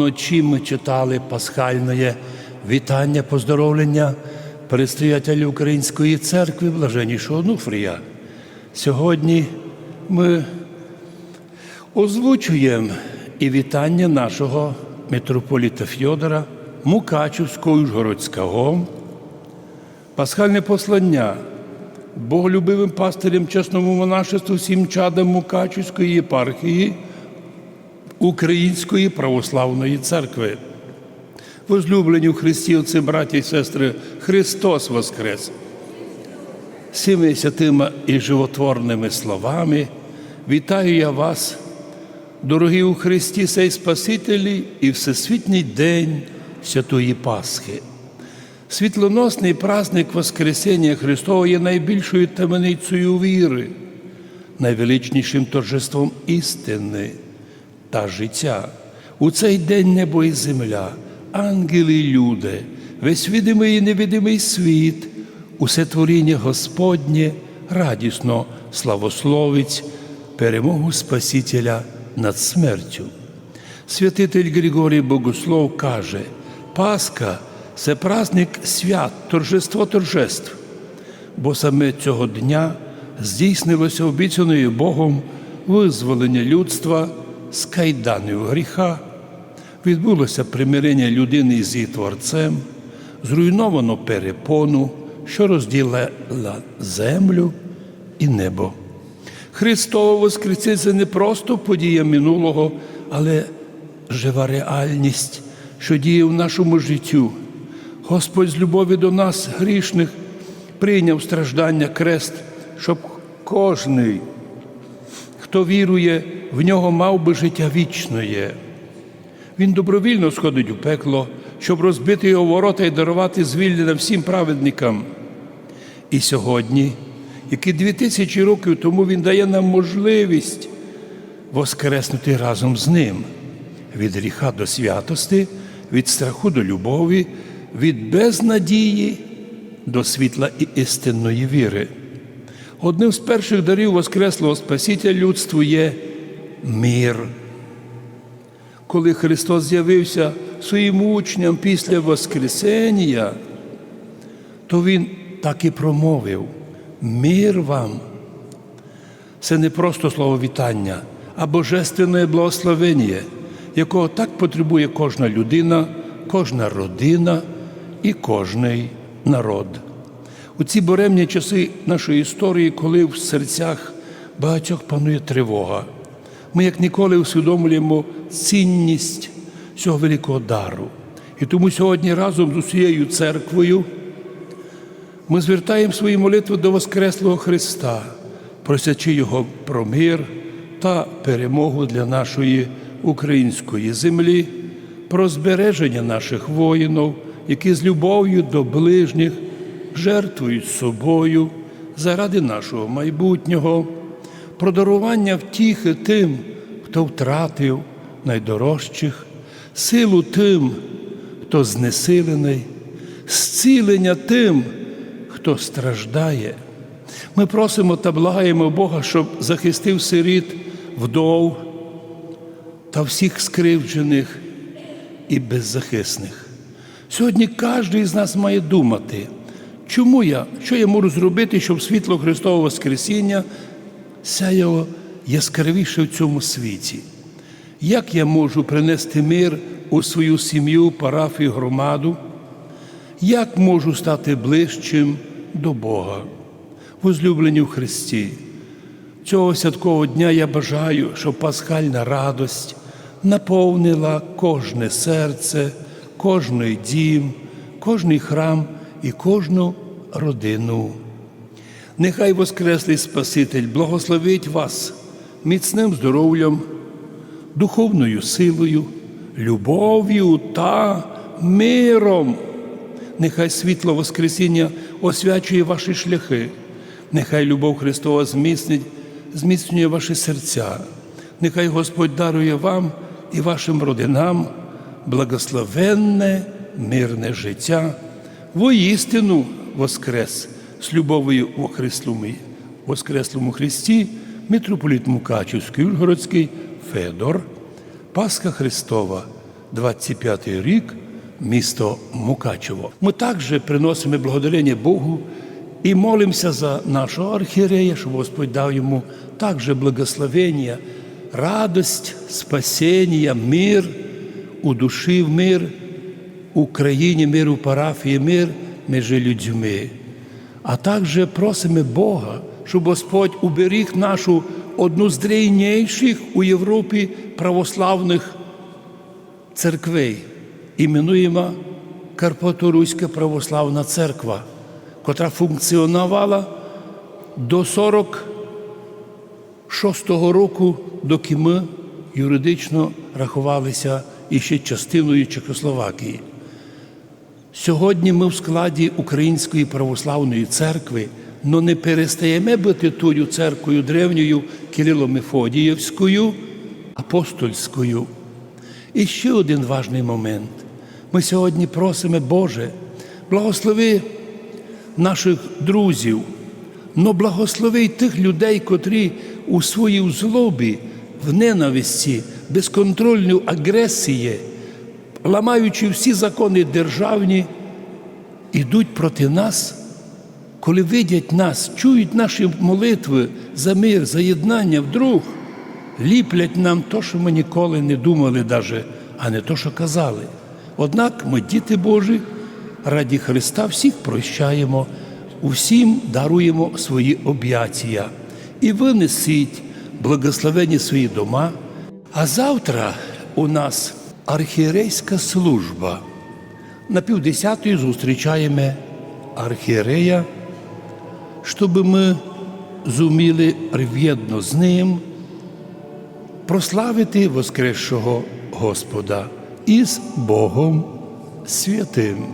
вночі ми читали пасхальне вітання, поздоровлення предстоятеля Української церкви, блаженнішого Нуфрія. Сьогодні ми озвучуємо і вітання нашого митрополіта Фьодора Мукачівського Ужгородського. Пасхальне послання боголюбивим пастирям чесному монашеству всім чадам Мукачівської єпархії Української православної церкви. Возлюблені в Христі, отці, браті і сестри, Христос Воскрес! Всіми святими і животворними словами вітаю я вас, дорогі у Христі сей Спасителі і Всесвітній день Святої Пасхи. Світлоносний праздник Воскресення Христова є найбільшою таємницею віри, найвеличнішим торжеством істини та життя. У цей день небо і земля, ангели і люди, весь відомий і невидимий світ, усе творіння Господнє радісно славословить перемогу Спасителя над смертю. Святитель Григорій Богослов каже, Пасха це праздник свят, торжество торжеств, бо саме цього дня здійснилося обіцяною Богом визволення людства з кайданів гріха, відбулося примирення людини з її Творцем, зруйновано перепону, що розділила землю і небо. Христово Воскресіння – це не просто подія минулого, але жива реальність, що діє в нашому життю. Господь з любові до нас, грішних, прийняв страждання крест, щоб кожний, хто вірує, в нього мав би життя вічне. Він добровільно сходить у пекло, щоб розбити його ворота і дарувати звільнення всім праведникам. І сьогодні, які дві тисячі років тому він дає нам можливість воскреснути разом з ним від гріха до святости, від страху до любові, від безнадії до світла і істинної віри. Одним з перших дарів Воскреслого Спасителя людству є мир. Коли Христос з'явився своїм учням після Воскресення, то Він так і промовив: мир вам. Це не просто слово вітання, а божественне благословення, якого так потребує кожна людина, кожна родина і кожний народ. У ці буремні часи нашої історії, коли в серцях багатьох панує тривога, ми як ніколи усвідомлюємо цінність цього великого дару. І тому сьогодні разом з усією церквою ми звертаємо свої молитви до Воскреслого Христа, просячи Його про мир та перемогу для нашої української землі, про збереження наших воїнів, які з любов'ю до ближніх жертвують собою заради нашого майбутнього, про дарування втіхи тим, хто втратив найдорожчих, силу тим, хто знесилений, зцілення тим, хто страждає. Ми просимо та благаємо Бога, щоб захистив сиріт, вдов та всіх скривджених і беззахисних. Сьогодні кожен з нас має думати, чому я, що я можу зробити, щоб світло Христового Воскресіння сяяло яскравіше в цьому світі. Як я можу принести мир у свою сім'ю, парафію, громаду? Як можу стати ближчим до Бога, возлюблені в Христі? Цього святкового дня я бажаю, щоб пасхальна радость наповнила кожне серце, кожний дім, кожний храм і кожну родину. Нехай Воскреслий Спаситель благословить вас міцним здоров'ям, духовною силою, любов'ю та миром. Нехай світло Воскресіння освячує ваші шляхи, нехай любов Христова зміцнить, зміцнює ваші серця, нехай Господь дарує вам і вашим родинам благословенне, мирне життя, воістину Воскрес з любов'ю у Христому, Воскреслому Христі, митрополіт Мукачівський, Ужгородський Федор, Пасха Христова, 25 рік, місто Мукачево. Ми також приносимо благодарення Богу і молимося за нашого архієрея, щоб Господь дав йому також благословення, радость, спасіння, мир у душі, мир у країні, мир у парафії, мир між людьми. А також просимо Бога, щоб Господь уберіг нашу одну з древніших у Європі православних церквей, іменуємо Карпаторуська православна церква, котра функціонувала до 46-го року, доки ми юридично рахувалися іще частиною Чехословакії. Сьогодні ми в складі Української православної церкви, але не перестаємо бути тою церквою древньою Кирило-Мефодіївською, апостольською. І ще один важний момент. Ми сьогодні просимо, Боже, благослови наших друзів, но благослови й тих людей, котрі у своїй злобі, в ненависті, безконтрольній агресії, ламаючи всі закони державні, ідуть проти нас, коли видять нас, чують наші молитви за мир, за єднання вдруг, ліплять нам то, що ми ніколи не думали, даже, а не то, що казали. Однак ми, діти Божі, раді Христа всіх прощаємо, усім даруємо свої об'яття і винесіть благословені свої дома. А завтра у нас архієрейська служба. На півдесятої зустрічаємо архієрея, щоб ми зуміли рів'єдно з ним прославити Воскресшого Господа із Богом Святим.